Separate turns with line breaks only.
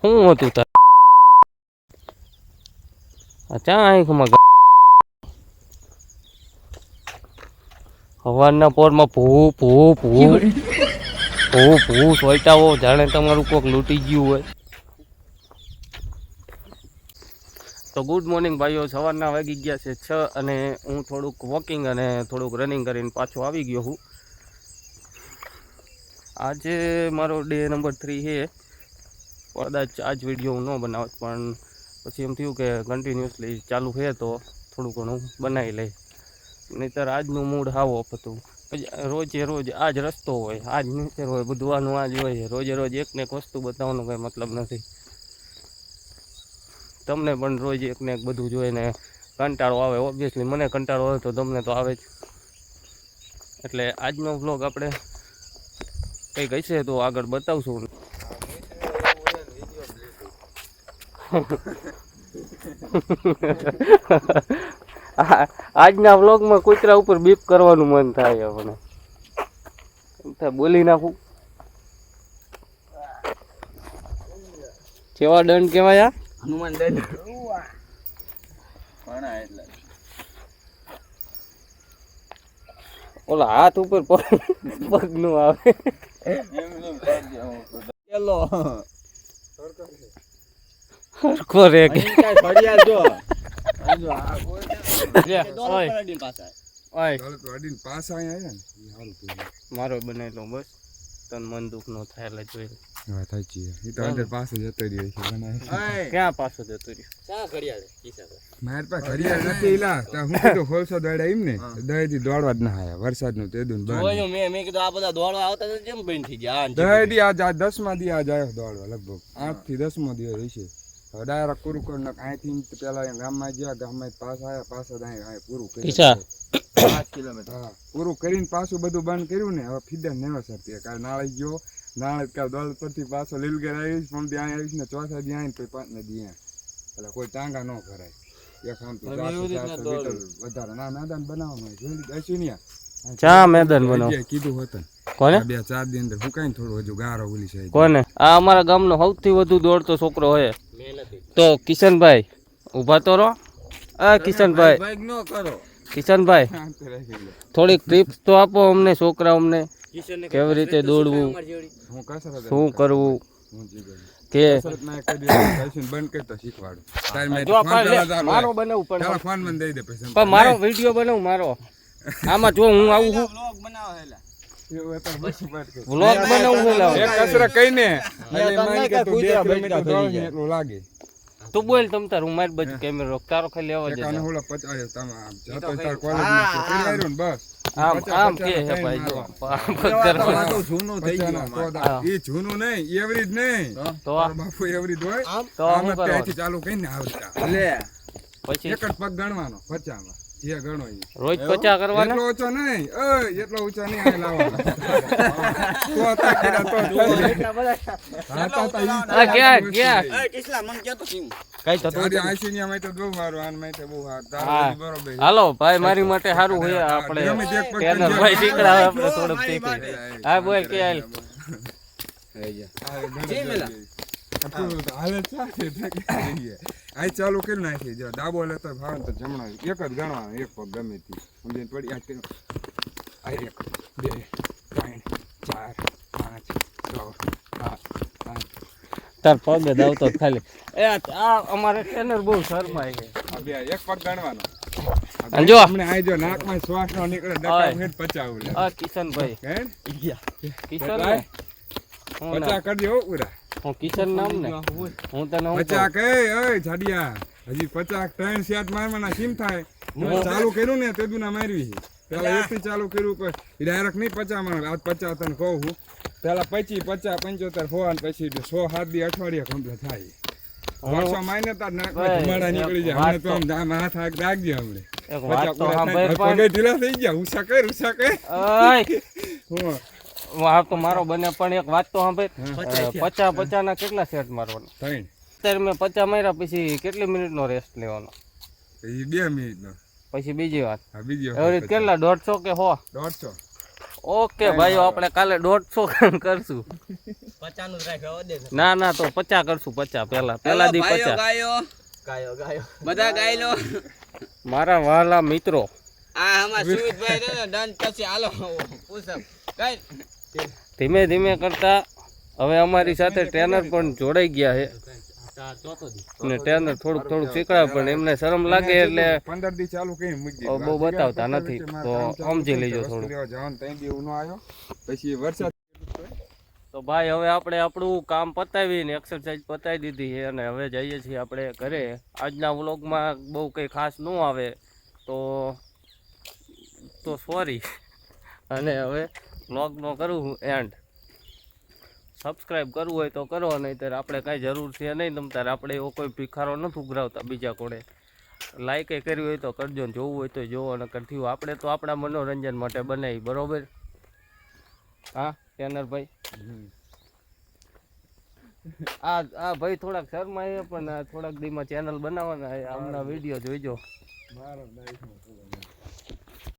શું હતું તાર? અચ્છા આંખમાં સવારના પોરમાં ભૂ ભૂ ભૂ ભૂ ભૂ સોયટા હો જાણે તમારું કોક લૂંટી ગયું હોય. તો ગુડ મોર્નિંગ ભાઈઓ, સવારના વાગી ગયા છે છ અને હું થોડુંક વોકિંગ અને થોડુંક રનિંગ કરીને પાછો આવી ગયો છું આજે મારો ડે નંબર થ્રી છે. કદાચ આ જ વીડિયો ન બનાવત, પણ પછી એમ થયું કે કન્ટિન્યુઅસલી ચાલુ છે તો થોડું ઘણું બનાવી લઈ. નહીંતર આજનું મૂડ હાવો હતું. રોજે રોજ આ જ રસ્તો હોય આ જ નેચર હોય બધું આ જ હોય, રોજે રોજ એકને એક વસ્તુ બતાવવાનો કંઈ મતલબ નથી. તમને પણ રોજ એકને એક બધું જોઈને કંટાળો આવે ઓબ્વિયસલી મને કંટાળો આવે તો તમને તો આવે જ. એટલે આજનો વ્લોગ આપણે કંઈક હશે તો આગળ બતાવશું આ- આજના વ્લોગમાં કૂતરા ઉપર બીપ કરવાનું મન થાય આપણે બોલી નાખું. કેવા દંડ કેવાય
હનુમાન દંડ.
ઓલા હાથ ઉપર પગનું આવે
એમ એમ કરજે હું તો. પેલો
હરખો રે કે.
જો. પાછા.
પાછા.
મારો બનાવેલો બસ. તન મન દુઃખ નો થાય એટલે જોઈ લે.
વાત સાચી છે. એ તો અંદર પાસે જતો રહ્યો છે બનાવે.
ક્યાં પાછો જતો રહ્યો?
ક્યાં ઘડિયાળ છે? ખિસ્સા
મારી પાસે ઘડિયાળ નથી ઈલા. તો હું તો ખોલસો દોડા એમ ને? દહેથી દોડવા જ ના આયા. વરસાદનું તેદુન બંધ
જોયું મેં મેં કીધું આ બધા દોડવા આવતા તો કેમ બંધ થઈ ગયા?
દહેથી આજ આ દસમા દી આજ આવ્યો દોડવા લગભગ. આઠથી દસમો દી હશે હવે ડાયરેક્ટ પૂરું કરી નાખ. અહીંથી પેલા ગામમાં ગયા ગામમાં પાસ આવ્યા પાછા અહીં પૂરું કર્યું.
પાંચ કિલોમીટર.
હા પૂરું કરીને પાછું બધું બંધ કર્યું ને હવે ફીદર નેવા સર કાલે નાળે ગયો નાળે કાલે દોલત પરથી પાછો લીલગેર આવીશ પણ ત્યાં આવીશ ને ચોથા દી આવીને પછી પાંચ ને દી એટલે કોઈ ટાંગા ન ભરાય. એક આમ તો વધારે. ના મેદાન બનાવવાનું જોઈ ને
ચા મેદાન બનાવ.
કીધું હતું
કોને?
બે ચાર દિન અંદર હુકાય ને થોડું હજુ ગારો ઓલી છે
કોને? આ અમારા ગામનો સૌથી વધુ દોડતો છોકરો હોય. તો કિશનભાઈ ઊભા તો રહો. આ કિશનભાઈ.
ન કરો.
કિશનભાઈ. થોડીક ટિપ્સ તો આપો અમને છોકરા અમને કેવી રીતે દોડવું? શું કરવું? કે મારો વીડિયો બનાવું મારો. આમાં જો હું આવું છું વ્લોગ લાવ.
એક કસરત કહીને
મેં
એટલે
તમને
માન કે તું બે
કૂતરા
કિલોમીટર
બચકા થઈ
દોડ ને
જાય.
એટલું લાગે.
તું બોલ તમ તાર હું મારી બાજુ કેમેરો તારો ખાલી અવાજ જ
એકાને
આવે.
ઓલા આમ જતો
કઈ-
તાર કોલેજમાં છે,
હા,
પેલા રહ્યું ને બસ
આમ આમ કે હે ભાઈ જો
મારવા.
તો જૂનું થઈ ગયું
ના
અમારે.
તો
હા.
ઈ જૂનું નહીં એવરેજ નહીં.
તો?
તો
બાપુ એવરેજ હોય.
તો
આમ ત્યાંથી ચાલુ કરીને આવતા.
લે
પછી
એક જ પગ ગણવાનો પચામાં. જે ગણો
રોજ પચા કરવાના?
એટલો ઓછો નહીં? ઓય એટલો ઊંચો નહીં આ લાવવાનો. તો તાકીડા તો તો તો
આ ક્યાં ક્યાં?
એ કિસલા મને કહેતો કેમ?
કઈ તો
તારી આઈસીની માટે બહુ સારું આન માટે બહુ
હા.
બરોબર
હાલો ભાઈ મારી માટે સારું હોય આપણે
કરી
ભાઈ. શીખડાવે આપણે થોડુંક શીખી હા બોલ કે હાલ?
હા,
મેલા.
આ પૂરું હાલે ચાલે, થાકી આ ચાલુ કરી નાખી જો ડાબો લેતો ભાવ તો જમણા એક જ ગણવાનો એક પગ ગમે તે. સમજીને પડી આ. આ એક બે ત્રણ ચાર પાંચ છ સાત આઠ.
તાર પગે દાવતો જ ખાલી. એ આ અમારે ટ્રેનર બહુ શરમાય છે.
આ બે એક પગ ગણવાનો.
જો.
હમણાં આ જો નાકમાં શ્વાસ નો નીકળે
ઓય.
હેઠ પચાવ લે.
આ કિશનભાઈ.
હે
કિશન ભાઈ હું
પચા કરજો પૂરા
હું કિશન નામ ને? હું તને પચાક
એ
કહું.
ઓય જાડિયા. હજી પચાક ત્રણ શેટ મારવાના કેમ થાય?
હું-
ચાલુ કર્યું ને તે ના મારવી છે. પેલા એકથી ચાલુ કર્યું પછી ડાયરેક્ટ નહીં પચા માં આજ પચા તને કહું હું પેલા પચી પચાસ પંચોતેર સો અને પછી સો સાત દી અઠવાડિયા કમ્પ્લીટ થાય. વર્ષો માઈને તાર નાકમાં ધુમાડા નીકળી જાય. હમણાં તો આમ આમ હાથ હાથ રાખજે હમણે પચા પગે ઢીલા થઈ ગયા. ઉષા કર ઉષા કર. હું
આ તો મારો બને પણ એક વાત તો સાંભળ. પચા પચા ના કેટલા સેટ મારવાના?
ત્રણ.
અત્યારે મેં પચા માર્યા પછી કેટલી મિનિટનો રેસ્ટ લેવાનો?
બે મિનિટ નો
પછી બીજી વાત.
બીજી
કેટલા દોઢસો કે હો?
દોઢસો.
ઓકે ભાઈઓ આપણે કાલે દોઢસો કરશું.
પચાનું જ રાખ્યો દે
ના ના તો પચા કરશું પચા. પેલા પેલા દી પચા.
ગાયો. ગાયો ગાયો. બધા ગાય લો
મારા વાલા મિત્રો.
આ અમાર સુમિતભાઈ રે ડન પછી હાલો કઈ
ધીમે ધીમે કરતા હવે અમારી સાથે ટ્રેનર પણ જોડાઈ ગયા છે. ને ટ્રેનર થોડુંક થોડુંક શીખડાવે પણ એમને શરમ લાગે એટલે
પંદર દી ચાલુ કઈ મૂકી
બહુ બતાવતા નથી. તો સમજી લેજો થોડું.
પછી વરસાદ
તો ભાઈ હવે આપણે આપણું કામ પતાવીને એક્સરસાઇઝ પતાવી દીધી છે અને હવે જઈએ છીએ આપણે ઘરે. આજના વ્લોગમાં બહુ કંઈ ખાસ ન આવે તો તો સોરી અને હવે વ્લોગનો કરું હું એન્ડ સબસ્ક્રાઈબ કરવું હોય તો કરો નહીં ત્યારે આપણે કાંઈ જરૂર છે નહીં તમ ત્યારે આપણે એવો કોઈ ભિખારો નથી ઉઘરાવતા બીજા કોણે લાઈક એ કરવી હોય તો કરજો ને જોવું હોય તો જોવો અને કરતી હોય આપણે તો આપણા મનોરંજન માટે બનાવી બરોબર? હા ટેનરભાઈ આ આ ભાઈ થોડાક શરમાય પણ થોડાક દીમાં ચેનલ બનાવવાના હમણાં વીડિયો જોઈજો.
મારા